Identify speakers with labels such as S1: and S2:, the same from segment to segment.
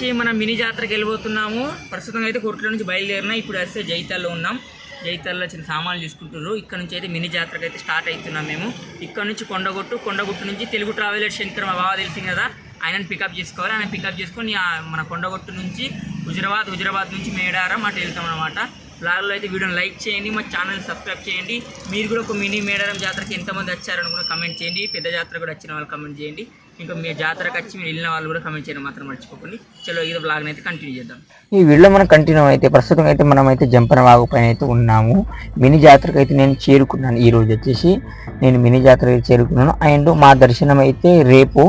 S1: వచ్చేసి మనం మినీ జాతరకి వెళ్ళిపోతున్నాము ప్రస్తుతం అయితే కోర్టులో నుంచి బయలుదేరినా ఇప్పుడు వస్తే జైతాల్లో ఉన్నాం. జైతాల్లో చిన్న సామాన్లు తీసుకుంటున్నారు. ఇక్కడ నుంచి అయితే మినీ జాతరకి అయితే స్టార్ట్ అవుతున్నాం మేము. ఇక్కడ నుంచి కొండగొట్టు కొండగొట్టు నుంచి తెలుగు ట్రావెలర్ శంకర్ మా బావ తెలిసింది కదా. ఆయనని పికప్ చేసుకోవాలి. ఆయన పికప్ చేసుకొని మన కొండగొట్టు నుంచి హుజరాబాద్ హుజరాబాద్ నుంచి మేడారం అటు వెళ్తాం అనమాట బ్లాగ్లో అయితే వీడియోని లైక్ చేయండి మా ఛానల్ సబ్స్క్రైబ్ చేయండి. మీరు కూడా ఒక మినీ మేడారం జాతరకి ఎంతమంది వచ్చారని కూడా కమెంట్ చేయండి. పెద్ద జాతర కూడా వచ్చిన వాళ్ళు కమెంట్ చేయండి. ఇంకా మీ జాతరకు వచ్చి మీరు వెళ్ళిన వాళ్ళు కూడా కమెంట్ చేయడం మాత్రం మర్చిపోకండి. చలో ఈ బ్లాగ్ అయితే కంటిన్యూ చేద్దాం.
S2: ఈ వీడియో మనం కంటిన్యూ అయితే ప్రస్తుతం అయితే మనం అయితే జంపన వాగు పైన అయితే ఉన్నాము. మినీ జాతరకు అయితే నేను చేరుకున్నాను. ఈ రోజు వచ్చేసి నేను మినీ జాతరకి చేరుకున్నాను. అండ్ మా దర్శనం అయితే రేపు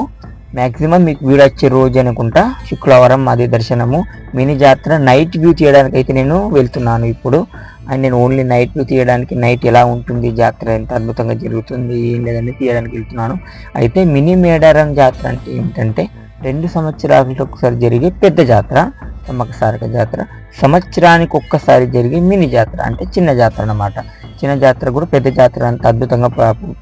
S2: మ్యాక్సిమం మీకు వీడియో వచ్చే రోజు అనుకుంటా శుక్రవారం మాది దర్శనము. మినీ జాతర నైట్ వ్యూ తీయడానికి అయితే నేను వెళ్తున్నాను ఇప్పుడు. అండ్ నేను ఓన్లీ నైట్ వ్యూ తీయడానికి నైట్ ఎలా ఉంటుంది జాతర ఎంత అద్భుతంగా జరుగుతుంది ఏం లేదని తీయడానికి వెళ్తున్నాను. అయితే మినీ మేడారం జాతర అంటే ఏంటంటే రెండు సంవత్సరాలకు ఒకసారి జరిగే పెద్ద జాతర సమ్మక్క సారక జాతర. సంవత్సరానికి ఒక్కసారి జరిగే మినీ జాతర అంటే చిన్న జాతర అన్నమాట. చిన్న జాతర కూడా పెద్ద జాతర అంత అద్భుతంగా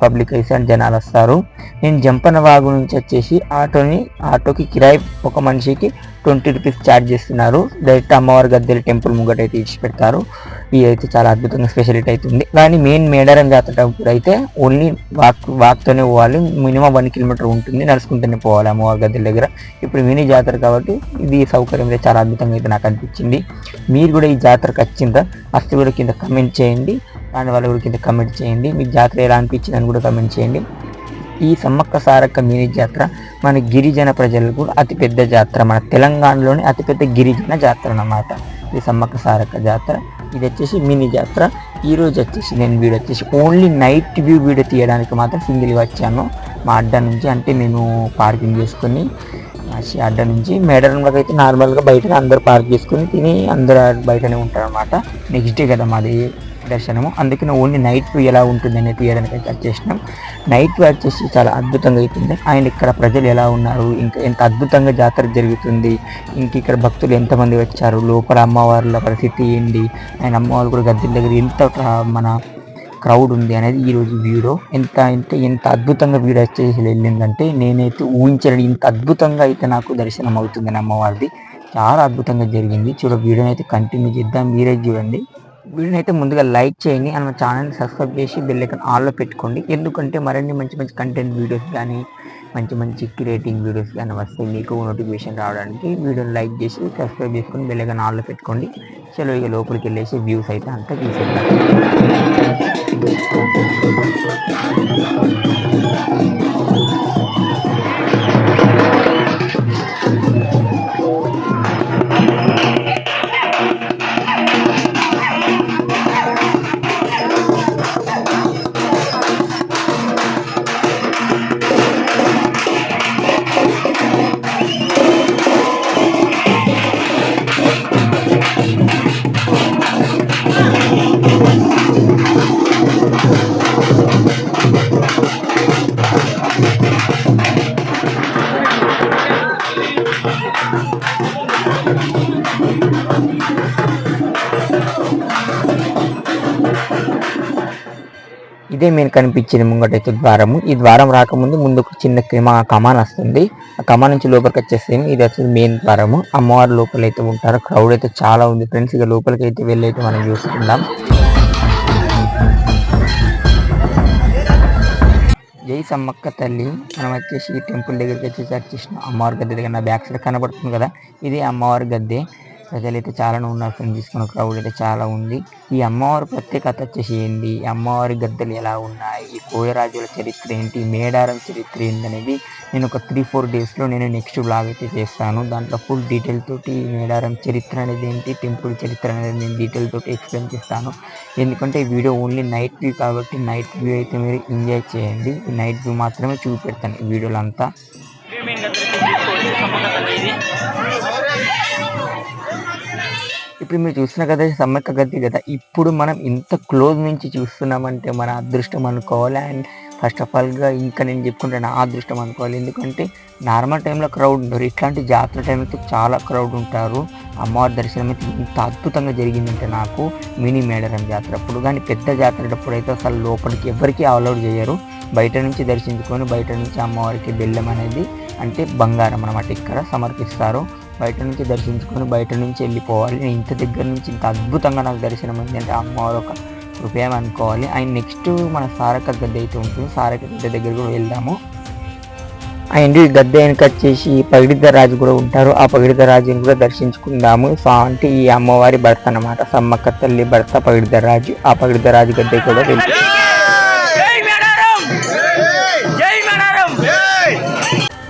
S2: పబ్లిక్ అయితే అండ్ జనాలు వస్తారు. నేను జంపన వాగు నుంచి వచ్చేసి ఆటోని ఆటోకి కిరాయి ఒక మనిషికి ట్వంటీ రూపీస్ ఛార్జ్ చేస్తున్నారు. డైరెక్ట్ అమ్మవారి గద్దెల టెంపుల్ ముంగట అయితే ఇచ్చి పెడతారు ఇది అయితే చాలా అద్భుతంగా స్పెషాలిటీ అవుతుంది కానీ మెయిన్ మేడారం జాతర అప్పుడు అయితే ఓన్లీ వాక్ వాక్తోనే పోవాలి. మినిమం వన్ కిలోమీటర్ ఉంటుంది. నడుచుకుంటూనే పోవాలి అమ్మవారి గద్దెల దగ్గర. ఇప్పుడు మినీ జాతర కాబట్టి ఇది సౌకర్యం అయితే చాలా అద్భుతంగా అయితే నాకు అనిపించింది. మీరు కూడా ఈ జాతరకు వచ్చిందా? అస్తి కూడా కింద కమెంట్ చేయండి. దాని వల్ల కూడా కింద కమెంట్ చేయండి. మీకు జాతర ఎలా అనిపించింది అని కూడా కమెంట్ చేయండి. ఈ సమ్మక్క సారక్క మినీ జాతర మన గిరిజన ప్రజలకు అతిపెద్ద జాతర. మన తెలంగాణలోని అతిపెద్ద గిరిజన జాతర అన్నమాట. ఇది సమ్మక్క సారక్క జాతర. ఇది వచ్చేసి మినీ జాతర. ఈ రోజు వచ్చేసి నేను వీడియో వచ్చేసి ఓన్లీ నైట్ వ్యూ వీడియో తీయడానికి మాత్రం సింగిల్గా వచ్చాను. మా అడ్డ నుంచి అంటే నేను పార్కింగ్ చేసుకొని అడ్డ నుంచి మేడరంలోకి అయితే నార్మల్గా బయటనే అందరూ పార్క్ చేసుకొని తిని అందరూ బయటనే ఉంటారు అనమాట నెక్స్ట్ డే కదా మాది. దర్శనము. అందుకని ఓన్లీ నైట్ వ్యూ ఎలా ఉంటుంది అనేది తీయడానికి అయితే వచ్చేసినాం నైట్ వ్యూ వచ్చేసి చాలా అద్భుతంగా అవుతుంది అండ్ ఇక్కడ ప్రజలు ఎలా ఉన్నారు? ఇంకా ఎంత అద్భుతంగా జాతర జరుగుతుంది. ఇంక ఇక్కడ భక్తులు ఎంతమంది వచ్చారు? లోపల అమ్మవార్ల పరిస్థితి ఏంటి? అండ్ అమ్మవారు కూడా గద్దెల దగ్గర ఎంత మన క్రౌడ్ ఉంది అనేది ఈరోజు వీడో వీడియో ఎంత అంటే ఎంత అద్భుతంగా వీడియో వచ్చేసి వెళ్ళిందంటే నేనైతే ఊహించలేని ఇంత అద్భుతంగా అయితే నాకు దర్శనం అవుతుంది అమ్మవారిది. చాలా అద్భుతంగా జరిగింది. చూడ వీడియోని అయితే కంటిన్యూ చేద్దాం. మీరే చూడండి. వీడియోని అయితే ముందుగా లైక్ చేయండి అండ్ మా ఛానల్ని సబ్స్క్రైబ్ చేసి బెల్ ఐకన్ ఆన్లో పెట్టుకోండి. ఎందుకంటే మరిన్ని మంచి మంచి కంటెంట్ వీడియోస్ కానీ మంచి మంచి క్రియేటింగ్ వీడియోస్ కానీ వస్తే మీకు నోటిఫికేషన్ రావడానికి వీడియోని లైక్ చేసి సబ్స్క్రైబ్ చేసుకొని బెల్ ఐకన్ ఆన్లో పెట్టుకోండి. చలో ఇక లోపలికి వెళ్ళేసి వ్యూస్ అయితే అంతా తీసేద్దాం. ఇదే మేము కనిపించింది ముంగటైతే ద్వారము. ఈ ద్వారం రాకముందు ముందు ఒక చిన్న క్రిమ కమాన్ వస్తుంది. ఆ కమాన్ నుంచి లోపలికి వచ్చేసేమి ఇది వచ్చేసి మెయిన్ ద్వారము. అమ్మవారు లోపల అయితే ఉంటారు. క్రౌడ్ అయితే చాలా ఉంది ఫ్రెండ్స్ ఇక లోపలికి అయితే వెళ్ళైతే మనం చూసుకుందాం. జై సమ్మక్క తల్లి. మనం వచ్చేసి ఈ టెంపుల్ దగ్గరికి వచ్చేసి వచ్చేసిన అమ్మవారి గద్దె దగ్గర నా బ్యాక్ సైడ్ కనబడుతుంది కదా. ఇది అమ్మవారి గద్దె. ప్రజలైతే చాలానే ఉన్నారు ఫ్రెండ్స్ తీసుకున్న క్రౌడ్ అయితే చాలా ఉంది. ఈ అమ్మవారి ప్రత్యేకత వచ్చేసి ఏంటి? ఈ అమ్మవారి గద్దెలు ఎలా ఉన్నాయి? ఈ కోయరాజుల చరిత్ర ఏంటి? మేడారం చరిత్ర ఏంటి అనేది నేను ఒక త్రీ ఫోర్ డేస్లో నేను నెక్స్ట్ బ్లాగ్ అయితే చేస్తాను. దాంట్లో ఫుల్ డీటెయిల్ తోటి ఈ మేడారం చరిత్ర అనేది ఏంటి? టెంపుల్ చరిత్ర అనేది నేను డీటెయిల్ తోటి ఎక్స్ప్లెయిన్ చేస్తాను. ఎందుకంటే ఈ వీడియో ఓన్లీ నైట్ వ్యూ కాబట్టి నైట్ వ్యూ అయితే మీరు ఎంజాయ్ చేయండి. ఈ నైట్ వ్యూ మాత్రమే చూపెడతాను ఈ
S1: వీడియోలంతా
S2: ఇప్పుడు మీరు చూస్తున్న కదా సమ్మక్క గద్దె కదా ఇప్పుడు మనం ఇంత క్లోజ్ నుంచి చూస్తున్నామంటే మన అదృష్టం అనుకోవాలి. అండ్ ఫస్ట్ ఆఫ్ ఆల్గా ఇంకా నేను చెప్పుకుంటే నా అదృష్టం అనుకోవాలి. ఎందుకంటే నార్మల్ టైంలో క్రౌడ్ ఉండరు. ఇట్లాంటి జాతర టైం అయితే చాలా క్రౌడ్ ఉంటారు. అమ్మవారి దర్శనం అయితే ఇంత అద్భుతంగా జరిగిందంటే నాకు మినీ మేడరం జాతర. అప్పుడు కానీ పెద్ద జాతర అప్పుడు అయితే అసలు లోపలికి ఎవరికి అలౌడ్ చేయరు. బయట నుంచి దర్శించుకొని బయట నుంచి అమ్మవారికి బెల్లం అనేది అంటే బంగారం అనమాట ఇక్కడ సమర్పిస్తారు. బయట నుంచి దర్శించుకొని బయట నుంచి వెళ్ళిపోవాలి. నేను ఇంత దగ్గర నుంచి ఇంత అద్భుతంగా నాకు దర్శనం అయింది అంటే అమ్మవారు ఒక కృపయం అనుకోవాలి. అండ్ నెక్స్ట్ మన సారక గద్దె అయితే ఉంటుంది. సారక గద్దె దగ్గర కూడా వెళ్దాము. అండ్ ఈ గద్దె వెనక వచ్చేసి పగిడిత రాజు కూడా ఉంటారు. ఆ పగిడిత రాజుని కూడా దర్శించుకుందాము. సో అంటే ఈ అమ్మవారి భర్త అన్నమాట. సమ్మక్క తల్లి భర్త పగిడిత రాజు. ఆ పగిడిత రాజు గద్దె కూడా వెళ్తాం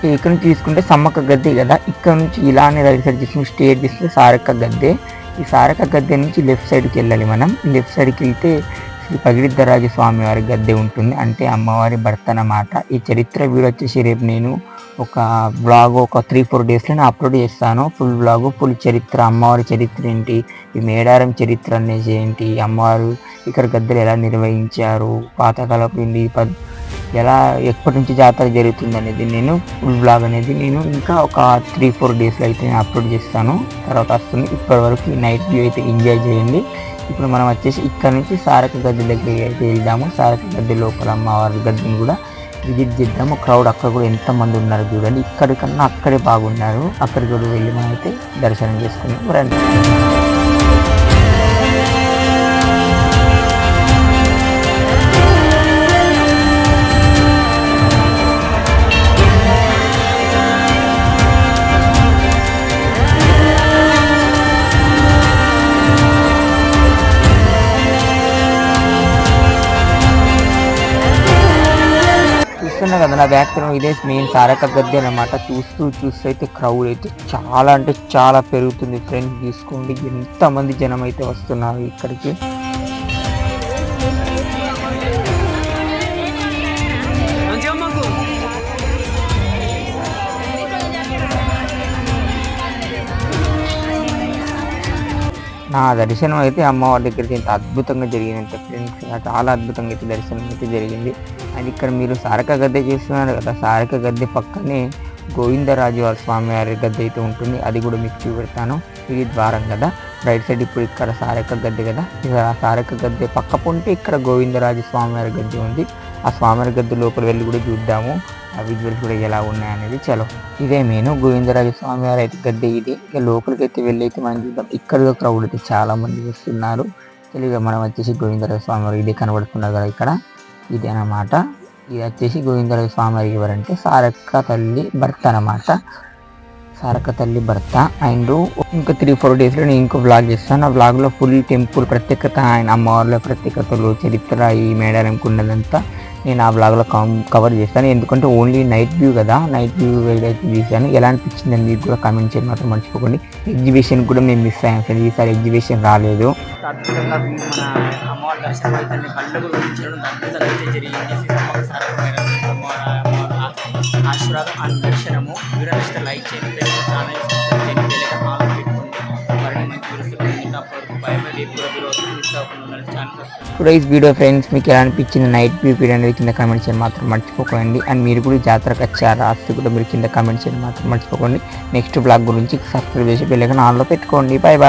S2: ఇక్కడ నుంచి తీసుకుంటే సమ్మక్క గద్దె కదా. ఇక్కడ నుంచి ఇలానే రైట్ సైడ్ తీసుకుని స్టేట్ తీసుకుంటే సారక్క గద్దె. ఈ సారక్క గద్దె నుంచి లెఫ్ట్ సైడ్కి వెళ్ళాలి మనం. లెఫ్ట్ సైడ్కి వెళ్తే శ్రీ పగిరిద్దరాజు స్వామి వారి గద్దె ఉంటుంది. అంటే అమ్మవారి భర్త అన్నమాట ఈ చరిత్ర వీడియో వచ్చేసి రేపు నేను ఒక బ్లాగ్ ఒక త్రీ ఫోర్ డేస్లో నేను అప్లోడ్ చేస్తాను. ఫుల్ బ్లాగ్ ఫుల్ చరిత్ర అమ్మవారి చరిత్ర ఏంటి? ఈ మేడారం చరిత్ర అనేది ఏంటి? అమ్మవారు ఇక్కడ గద్దెలు ఎలా నిర్వహించారు? పాతకాలపు పద్ ఎలా ఎప్పటి నుంచి జాతర జరుగుతుంది అనేది నేను ఫుల్ బ్లాగ్ అనేది నేను ఇంకా ఒక త్రీ ఫోర్ డేస్లో అయితే నేను అప్లోడ్ చేస్తాను. తర్వాత వస్తుంది. ఇప్పటి వరకు నైట్ వ్యూ అయితే ఎంజాయ్ చేయండి. ఇప్పుడు మనం వచ్చేసి ఇక్కడ నుంచి సారక గద్దె దగ్గరికి అయితే వెళ్దాము. సారక గద్దె లోపల అమ్మవారి గద్దెని కూడా విజిట్ చేద్దాము. క్రౌడ్ అక్కడ కూడా ఎంతమంది ఉన్నారు చూడండి. ఇక్కడికన్నా అక్కడే బాగున్నారు. అక్కడికి కూడా వెళ్ళి మనం అయితే దర్శనం చేసుకున్నాం రండి. చూస్తున్నా కదా నా బ్యాక్ ఇదే మెయిన్ సారక గద్దె అనమాట చూస్తూ చూస్తూ అయితే క్రౌడ్ అయితే చాలా అంటే చాలా పెరుగుతుంది. ఫ్రెండ్స్ తీసుకోండి ఎంత మంది జనం అయితే వస్తున్నారు ఇక్కడికి? నా దర్శనం అయితే అమ్మవారి దగ్గరికి ఇంత అద్భుతంగా జరిగింది ఫ్రెండ్స్ చాలా అద్భుతంగా అయితే దర్శనం అయితే జరిగింది. అది ఇక్కడ మీరు సారక గద్దె చూస్తున్నారు కదా సారక గద్దె పక్కనే గోవిందరాజు వారి స్వామి వారి గద్దె అయితే ఉంటుంది. అది కూడా మీకు చూపెడతాను. ఇది ద్వారం కదా రైట్ సైడ్ ఇప్పుడు ఇక్కడ సారక గద్దె కదా. ఇక్కడ ఆ సారక గద్దె పక్క పొంటే ఇక్కడ గోవిందరాజు స్వామివారి గద్దె ఉంది. ఆ స్వామివారి గద్దె లోపల వెళ్ళి కూడా చూద్దాము. ఆ విజువల్స్ కూడా ఎలా ఉన్నాయనేది చలో. ఇదే మెయిన్. గోవిందరాజు స్వామి వారి అయితే గద్దె ఇది. ఇక లోపలికి అయితే వెళ్ళి అయితే మనం చూద్దాం. ఇక్కడ క్రౌడ్ అయితే చాలా మంది వస్తున్నారు. తెలియగా మనం వచ్చేసి గోవిందరాజు స్వామి వారు ఇదే కనబడుతున్నారు కదా ఇక్కడ. ఇది అన్నమాట. ఇది వచ్చేసి గోవిందరాజు స్వామి వారికి ఎవరంటే సారక్క తల్లి భర్త అన్నమాట. సారక్క తల్లి భర్త అండ్ ఇంకా త్రీ ఫోర్ డేస్లో నేను ఇంకో బ్లాగ్ చేస్తాను. ఆ బ్లాగ్లో ఫుల్ టెంపుల్ ప్రత్యేకత ఆయన అమ్మవార్ల ప్రత్యేకతలు చరిత్ర ఈ మేడారంకి ఉన్నదంతా నేను ఆ బ్లాగ్లో కవర్ చేస్తాను. ఎందుకంటే ఓన్లీ నైట్ వ్యూ కదా. నైట్ వ్యూ ఏదైతే చూశాను. ఎలా అనిపించింది అని మీకు కూడా కామెంట్ చేయడం. మాత్రం మర్చిపోకండి. ఎగ్జిబిషన్ కూడా మేము మిస్ అయ్యాం సార్ ఈసారి ఎగ్జిబిషన్ రాలేదు.
S1: అద్భుతంగా మన అమ్మవారి లైక్ చేయండి.
S2: టుడేస్ వీడియో ఫ్రెండ్స్ మీకు ఎలా అనిపించింది నైట్ వ్యూ పీరియడ్ అనేది కింద కామెంట్ చేయడం మాత్రం మర్చిపోకండి. అండ్ మీరు కూడా జాతరకు వచ్చారా అస్తే కూడా మీరు కింద కామెంట్ చేయడం మాత్రం మర్చిపోకండి. నెక్స్ట్ బ్లాగ్ గురించి సబ్స్క్రైబ్ చేసి బెల్ ఆన్లో పెట్టుకోండి. Bye bye